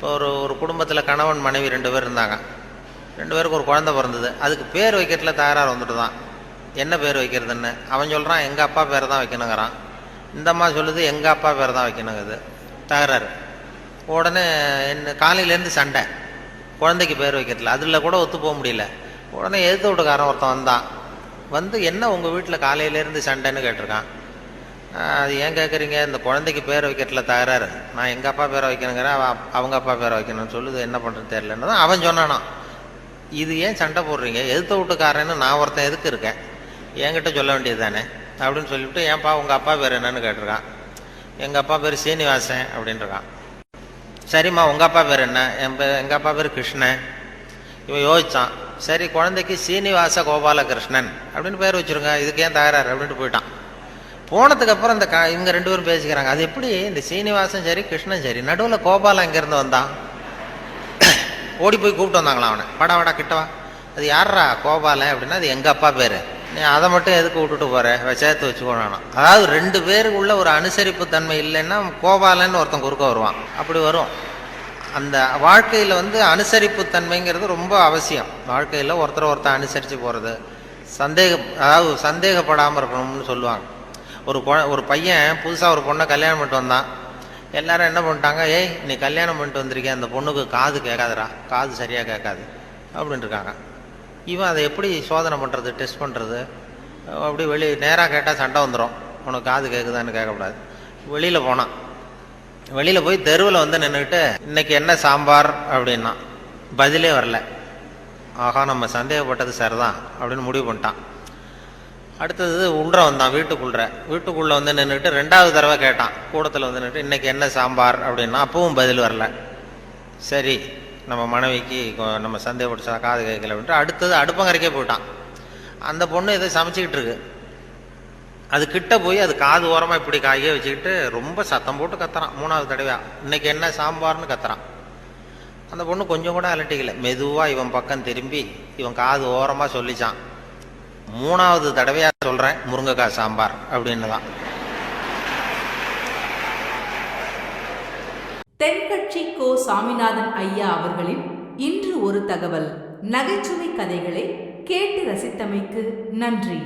இப்போ ஒரு ஒரு குடும்பத்தில் கணவன் மனைவி ரெண்டு பேர் இருந்தாங்க. ரெண்டு பேருக்கு ஒரு குழந்தை பிறந்தது. அதுக்கு பேர் வைக்கிறதுல தகராறு வந்துட்டு தான். என்ன பேர் வைக்கிறதுன்னு? அவன் சொல்கிறான் எங்கள் அப்பா பேர் தான் வைக்கணுங்கிறான். இந்த அம்மா சொல்லுது எங்கள் அப்பா பேர் தான் வைக்கணுங்குது. தகராறு. உடனே என்ன காலையிலேருந்து சண்டை. குழந்தைக்கு பேர் வைக்கிறதுல. அதில் கூட ஒத்து போக முடியல. உடனே எதிர்த்து வீட்டுக்காரன் ஒருத்தன் வந்தான். வந்து என்ன உங்கள் வீட்டில் காலையிலேருந்து சண்டைன்னு கேட்டிருக்கான்? அது ஏன் கேட்குறீங்க இந்த குழந்தைக்கு பேர் வைக்கிறதுல தகராறு. நான் எங்கள் அப்பா பேரை வைக்கணுங்கிறேன் அவ அவங்க அப்பா பேரை வைக்கணும்னு சொல்லுது. என்ன பண்ணுறது தெரிலன்னு தான் அவன் சொன்னானான் இது ஏன் சண்டை போடுறீங்க? எதிர்த்த வீட்டுக்காரன்னு நான் ஒருத்தன் எதுக்கு இருக்கேன்? என்கிட்ட சொல்ல வேண்டியது தானே அப்படின்னு சொல்லிவிட்டு ஏன்ப்பா உங்கள் அப்பா பேர் என்னன்னு கேட்டிருக்கான். எங்கள் அப்பா பேர் சீனிவாசன் அப்படின்றான் சரிம்மா உங்கள் அப்பா பேர் என்ன? என் பேர் எங்கள் அப்பா பேர் கிருஷ்ணன். இவன் யோசித்தான் சரி குழந்தைக்கு சீனிவாச கோபாலகிருஷ்ணன் அப்படின்னு பேர் வச்சிருங்க. இதுக்கு ஏன் தகராறு? அப்படின்ட்டு போயிட்டான். போனதுக்கு அப்புறம் இந்த க இவங்க ரெண்டு பேரும் பேசிக்கிறாங்க. அது எப்படி? இந்த சீனிவாசன் சரி கிருஷ்ணன் சரி. நடுவில் கோபாலன் அங்கேருந்து வந்தான். ஓடி போய் கூப்பிட்டு வந்தாங்களா அவனை. படா வடா கிட்டவா அது யாரா கோபாலன் அப்படின்னா அது எங்கள் அப்பா பேர். நீ அதை மட்டும் எதுக்கு விட்டுட்டு போற? சேர்த்து வச்சுக்கோணும் அதாவது ரெண்டு பேருக்குள்ள ஒரு அனுசரிப்பு தன்மை இல்லைன்னா கோபாலன்னு ஒருத்தன் குறுக்க வருவான். அப்படி வரும். அந்த வாழ்க்கையில் வந்து அனுசரிப்பு தன்மைங்கிறது ரொம்ப அவசியம். வாழ்க்கையில் ஒருத்தர் ஒருத்தர் அனுசரித்து போகிறது சந்தேகம் அதாவது சந்தேகப்படாமல் இருக்கணும்னு சொல்லுவாங்க. ஒரு ஒரு பையன் புதுசாக ஒரு பொண்ணை கல்யாணம் பண்ணிட்டு வந்தான். எல்லாரும் என்ன பண்ணிட்டாங்க ஏய் நீ கல்யாணம் பண்ணிட்டு வந்திருக்க அந்த பொண்ணுக்கு காது கேட்காதுடா காது சரியாக கேட்காது அப்படின்ட்டு இருக்காங்க. இவன் அதை எப்படி சோதனை பண்ணுறது டெஸ்ட் பண்ணுறது அப்படி வெளி நேராக கேட்டால் சண்டை வந்துடும் உனக்கு காது கேட்குதான்னு கேட்கக்கூடாது. வெளியில் போனான். வெளியில் போய் தெருவில் வந்து நின்றுக்கிட்டு இன்றைக்கி என்ன சாம்பார்? அப்படின்னா பதிலே வரல. ஆஹா நம்ம சந்தேகப்பட்டது சரிதான் அப்படின்னு முடிவு பண்ணிட்டான். அடுத்தது உள்ற வந்தான் வீட்டுக்குள்ற. வீட்டுக்குள்ளே வந்து நின்றுட்டு ரெண்டாவது தடவை கேட்டான். கூடத்தில் வந்து நின்றுட்டு இன்றைக்கி என்ன சாம்பார்? அப்படின்னா. அப்பவும் பதில் வரல. சரி நம்ம மனைவிக்கு நம்ம சந்தேகப்பட்டு காது கேட்கல அப்படின்ட்டு அடுத்தது அடுப்பங்கரைக்கே போயிட்டான். அந்த பொண்ணு ஏதோ சமைச்சிக்கிட்டு இருக்கு. அது கிட்ட போய் அது காது ஓரமாக இப்படி காயே வச்சுக்கிட்டு ரொம்ப சத்தம் போட்டு கத்துறான். மூணாவது தடவையாக இன்றைக்கி என்ன சாம்பார்னு கத்துறான். அந்த பொண்ணு கொஞ்சம் கூட அலட்டிக்கல. மெதுவாக இவன் பக்கம் திரும்பி இவன் காது ஓரமாக சொல்லிச்சான். மூணாவது தடவையாக சொல்கிறேன் முருங்கைக்காய் சாம்பார் அப்படின்னு தான் தென்கட்சி கோ சாமிநாதன் ஐயா அவர்களின் இன்று ஒரு தகவல். நகைச்சுவை கதைகளை கேட்டு ரசித்தமைக்கு நன்றி.